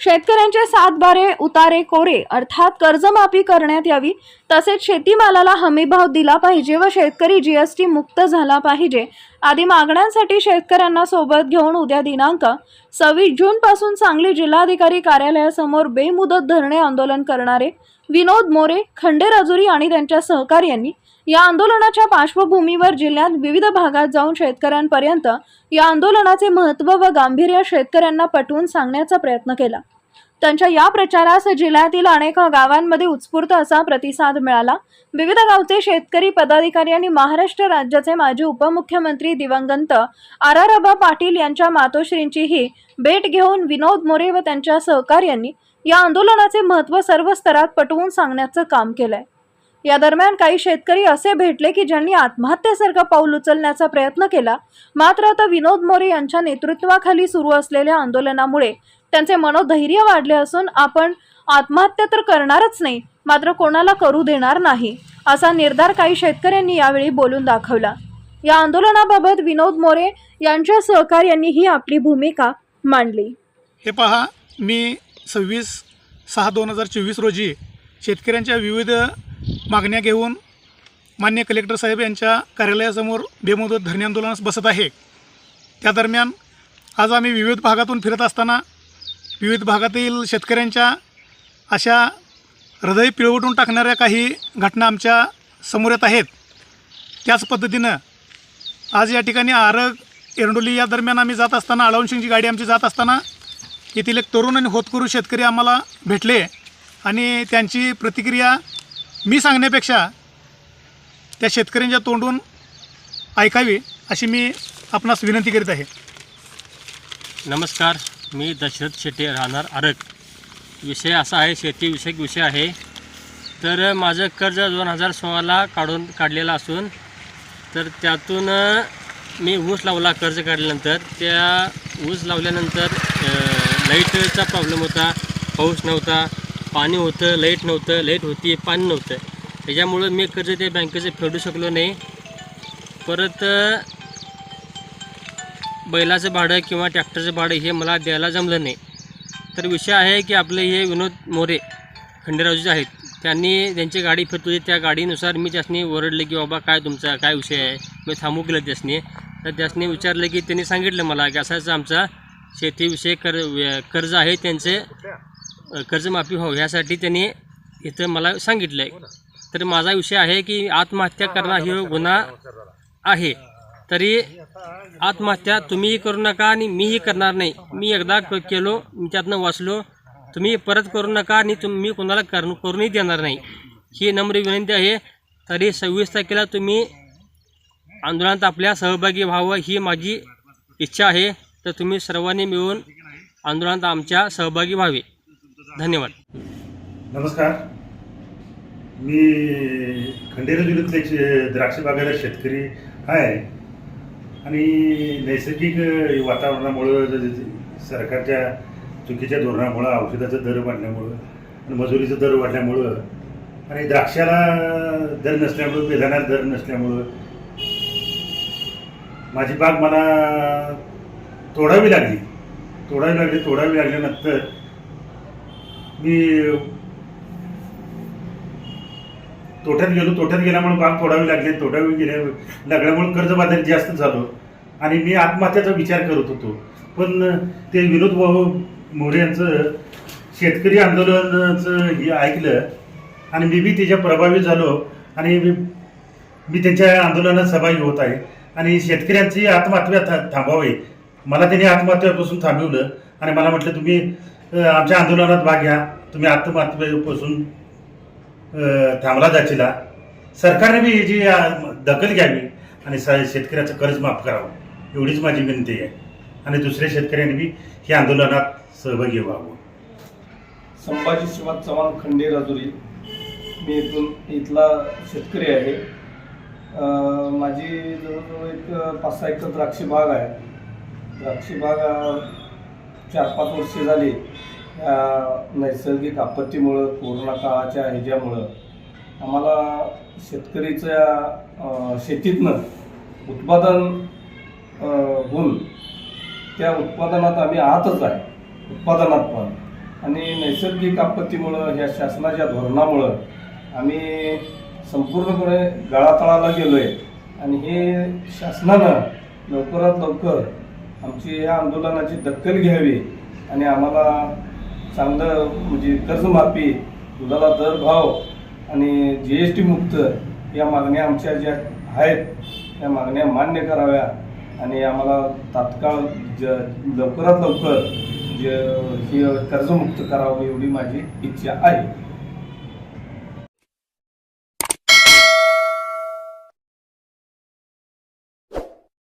शेतकऱ्यांचे सातबारे उतारे कोरे अर्थात कर्जमाफी करण्यात यावी. तसेच शेतीमालाला हमीभाव दिला पाहिजे व शेतकरी जीएसटी मुक्त झाला पाहिजे. आदी मागण्यांसाठी शेतकऱ्यांना सोबत घेऊन उद्या दिनांक सव्वीस जूनपासून सांगली जिल्हाधिकारी कार्यालयासमोर बेमुदत धरणे आंदोलन करणारे विनोद मोरे खंडे राजुरी आणि त्यांच्या सहकार्यांनी या आंदोलनाच्या पार्श्वभूमीवर जिल्ह्यात विविध भागात जाऊन शेतकऱ्यांपर्यंत या आंदोलनाचे महत्त्व व गांभीर्य शेतकऱ्यांना पटवून सांगण्याचा प्रयत्न केला. त्यांच्या या प्रचारास जिल्ह्यातील अनेक गावांमध्ये उत्स्फूर्त असा प्रतिसाद मिळाला. विविध गावचे शेतकरी पदाधिकारी आणि महाराष्ट्र राज्याचे माजी उपमुख्यमंत्री दिवंगत आराराबा पाटील यांच्या मातोश्रींचीही भेट घेऊन विनोद मोरे व त्यांच्या सहकार्यांनी या आंदोलनाचे महत्त्व सर्व स्तरात पटवून सांगण्याचं काम केलंय. या दरम्यान काही शेतकरी असे भेटले की ज्यांनी आत्महत्येसारखं पाऊल उचलण्याचा प्रयत्न केला. मात्र आता विनोद मोरे यांच्या नेतृत्वाखाली सुरू असलेल्या आंदोलनामुळे त्यांचे मनोधैर्य वाढले असून आपण आत्महत्या तर करणारच नाही मात्र कोणाला करू देणार नाही असा निर्धार काही शेतकऱ्यांनी यावेळी बोलून दाखवला. या आंदोलनाबाबत विनोद मोरे यांच्या सहकार्यांनी ही आपली भूमिका मांडली. हे पहा मी सव्वीस सहा दोन हजार चोवीस रोजी शेतकऱ्यांच्या विविध मागण्या घेऊन मान्य कलेक्टर साहेब यांच्या कार्यालयासमोर बेमुदत धरणे आंदोलनास बसत आहे. त्या दरम्यान आज आम्ही विविध भागातून फिरत असताना विविध भागातील शेतकऱ्यांच्या अशा हृदय पिळवटून टाकणाऱ्या काही घटना आमच्यासमोर येत आहेत. त्याच पद्धतीनं आज या ठिकाणी आरग एरंडोली या दरम्यान आम्ही जात असताना अळवशिंगची गाडी आमची जात असताना येथील एक तरुण आणि होतकरू शेतकरी आम्हाला भेटले आणि त्यांची प्रतिक्रिया मी सांगण्यापेक्षा त्या शेतकऱ्यांच्या तोंडून ऐकावी अशी मी आपणास विनंती करीत आहे. नमस्कार मी दशरथ शेट्टी राहणार आरक विषय असा आहे शेतीविषयक विषय आहे. तर माझं कर्ज दोन हजार सोळाला काढून काढलेलं असून तर त्यातून मी ऊस लावला कर्ज काढल्यानंतर. त्या ऊस लावल्यानंतर लाईटचा प्रॉब्लेम होता पाऊस नव्हता. पाणी होतं लाइट नव्हतं लाइट होती पाणी नव्हतं. त्याच्यामुळं मी कर्ज त्या बँकेचं फेडू शकलो नाही. परत बैलाचं भाडं किंवा ट्रॅक्टरचं भाडं हे मला द्यायला जमलं नाही. तर विषय आहे की आपले हे विनोद मोरे खंडेरावजीचे आहेत. त्यांनी त्यांची गाडी फिरत होती त्या गाडीनुसार मी त्यासनी ओरडले की बाबा काय तुमचा काय विषय आहे? मी थांबू केलं त्यासनी. तर त्यासनी विचारलं की त्यांनी सांगितलं मला की असाच आमचा शेतीविषयी कर व्य- कर्ज आहे त्यांचे. कर्जमाफी व्हावं यासाठी त्यांनी इथं मला सांगितलं आहे तर माझा विषय आहे की आत्महत्या करणं हे गुन्हा आहे. तरी आत्महत्या तुम्हीही करू नका आणि मीही करणार नाही. मी एकदा केलो मी त्यातनं वाचलो. तुम्ही परत करू नका आणि तुम मी कोणाला कर करूनही देणार नाही. ही नम्र विनंती आहे. तरी सव्वीस तारखेला तुम्ही आंदोलनात आपल्या सहभागी व्हावं ही माझी इच्छा आहे. तर तुम्ही सर्वांनी मिळून आंदोलनात आमच्या सहभागी व्हावे. धन्यवाद. नमस्कार. मी खंडेरा जिल्ह्यातले एक शे- द्राक्ष बागायला शेतकरी आहे. आणि नैसर्गिक वातावरणामुळं सरकारच्या चुकीच्या धोरणामुळं औषधाचा दर वाढल्यामुळं आणि मजुरीचा दर वाढल्यामुळं आणि द्राक्षाला दर नसल्यामुळं बेदाना दर नसल्यामुळं माझी बाग मला तोडावी लागली. तोडावी लागली तोडावी लागल्यानंतर मी तोट्यात गेलो तोट्यात गेल्यामुळे बाग तोडावी लागली तोडावी गेल्या लागल्यामुळे कर्जबाजारी जास्त झालो. आणि मी आत्महत्याचा विचार करत होतो. पण ते विनोद भाऊ मोरे यांचं शेतकरी आंदोलनाचं हे ऐकलं आणि मी बी त्याच्या प्रभावित झालो आणि मी मी त्यांच्या आंदोलनात सहभागी होत आहे. आणि शेतकऱ्यांची आत्महत्या था थांबवावी मला त्यांनी आत्महत्यापासून थांबवलं आणि मला म्हटलं तुम्ही आमच्या आंदोलनात भाग घ्या. तुम्ही आत्महत्येपासून थांबला जाचीला सरकारने बी याची दखल घ्यावी आणि स- शेतकऱ्याचं कर्ज माफ करावं एवढीच माझी विनंती आहे. आणि दुसऱ्या शेतकऱ्यांनी बी हे आंदोलनात सहभागी व्हावं. संभाजी शिवाज चव्हाण खंडे राजुरी. मी इथून इथला शेतकरी आहे. माझी जवळजवळ एक पाच सहा एकर द्राक्षी बाग आहे. द्राक्षी बाग चार पाच वर्षे झाली या नैसर्गिक आपत्तीमुळं कोरोना काळाच्या ह्याच्यामुळं आम्हाला शेतकरीच्या शेतीतनं उत्पादन होऊन त्या उत्पादनात आम्ही आतच आहे उत्पादनात पण. आणि नैसर्गिक आपत्तीमुळं ह्या शासनाच्या धोरणामुळं आम्ही संपूर्णपणे गळातळाला गेलो आहे आणि हे शासनानं लवकरात लवकर आमची या आंदोलनाची दखल घ्यावी आणि आम्हाला चांगलं म्हणजे कर्जमाफी दुधाला दर भाव आणि जी एस टी मुक्त या मागण्या आमच्या ज्या आहेत त्या मागण्या मान्य कराव्या आणि आम्हाला तात्काळ ज लवकरात लवकर ज ही कर्जमुक्त करावं एवढी माझी इच्छा आहे.